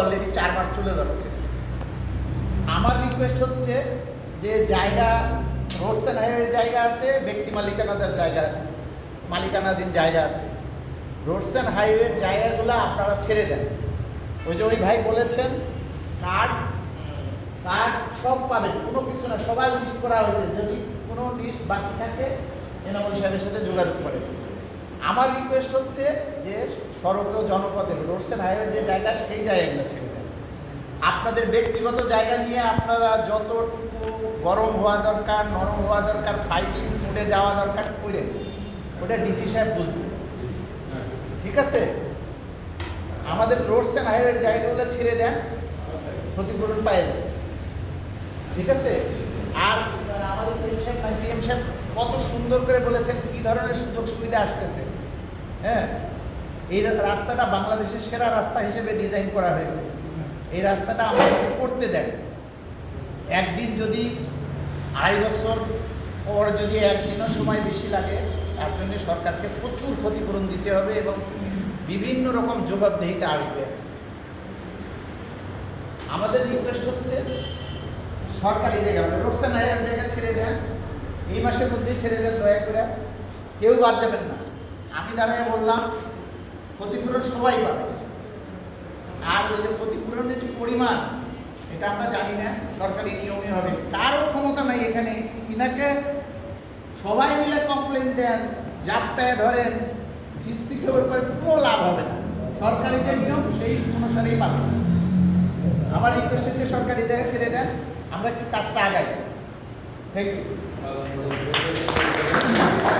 Already চার মাস চলে যাচ্ছে। আমার রিকোয়েস্ট হচ্ছে যে জায়গা রোডস হাইওয়ের জায়গা আছে, ব্যক্তি মালিকানাদের জায়গা, মালিকানাধীন জায়গা আছে। রোডস হাইওয়ের জায়গাগুলো আপনারা ছেড়ে দেন। ওই যে ওই ভাই বলেছেন কার্ড কার্ড সব পাবেন, কোনো কিছু না সবাই লিস্ট করা হয়েছে। যদি কোনো লিস্ট বাকি থাকে, এনামুল সাহেবের সাথে যোগাযোগ করে আমার রিকোয়েস্ট হচ্ছে যে সড়ক ও জনপদের রোডস অ্যান্ড হাইওয়ের যে জায়গা, সেই জায়গাগুলো ছেড়ে দেন আপনাদের ব্যক্তিগত জায়গা নিয়ে আপনারা যতটুকু গরম হওয়া দরকার, নরম হওয়া দরকার ফাইটিং মুডে যাওয়া দরকার করে ওটা ডিসি সাহেব বুঝবে। ঠিক আছে? আমাদের রোডস অ্যান্ড হাইওয়ের জায়গাগুলো ছেড়ে দেন, ক্ষতিপূরণ পায়। ঠিক আছে? আর আমাদের পিএম সাহেব পিএম সাহেব সুন্দর করে বলেছেন, কি ধরনের সুযোগ সুবিধা আসতেছে। হ্যাঁ? এই রাস্তাটা বাংলাদেশের সেরা রাস্তা হিসেবে ডিজাইন করা হয়েছে। এই রাস্তাটা আমাদের করতে দেন। একদিন যদি আড়াই বছর পর যদি একদিনও সময় বেশি লাগে, তার জন্য সরকারকে প্রচুর ক্ষতিপূরণ দিতে হবে এবং বিভিন্ন রকম জবাবদেহিতা আসবে। আমাদের রিকোয়েস্ট হচ্ছে, সরকারি জায়গা মানে রোকসান জায়গা এই মাসের মধ্যেই ছেড়ে দেন দয়া করে। কেউ বাদ যাবেন না। আমি দাঁড়ায় বললাম, ক্ষতিপূরণ সবাই পাবে। আর ওই যে ক্ষতিপূরণের যে পরিমাণ, এটা আমরা জানি না, সরকারি নিয়মই হবে। কারও ক্ষমতা নাই এখানে। ইনাকে সবাই মিলে কমপ্লেন দেন, জাপটায় ধরেন কিস্তি খবর করে কোনো লাভ হবে না। সরকারি যে নিয়ম, সেই অনুসারেই পাবে। আমার এই রিকোয়েস্ট হচ্ছে সরকারি জায়গায় ছেড়ে দেন। আমরা একটু কাজটা আগাই। Thank you.